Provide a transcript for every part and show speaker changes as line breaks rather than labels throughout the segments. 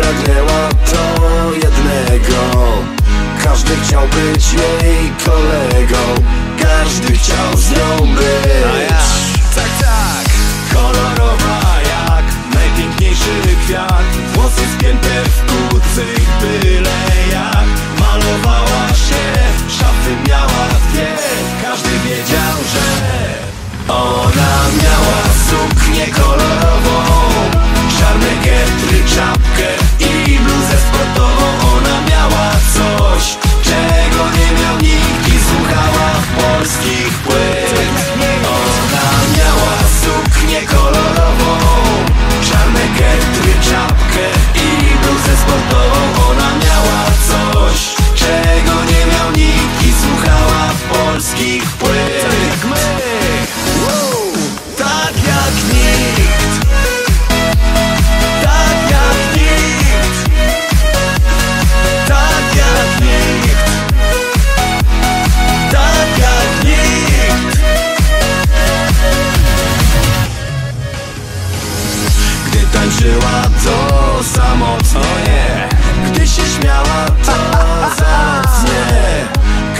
pragnęła to jednego. Każdy chciał być jej kolegą. Każdy chciał z nią być. Tak, tak. Kolorowa jak najpiękniejszy kwiat. Włosy spięte w kucyk byle tańczyła to samotnie Gdy się śmiała to zacnie.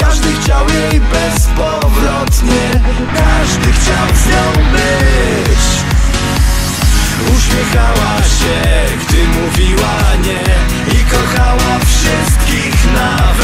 Każdy chciał jej bezpowrotnie. Każdy chciał z nią być. Uśmiechała się, gdy mówiła nie. I kochała wszystkich nas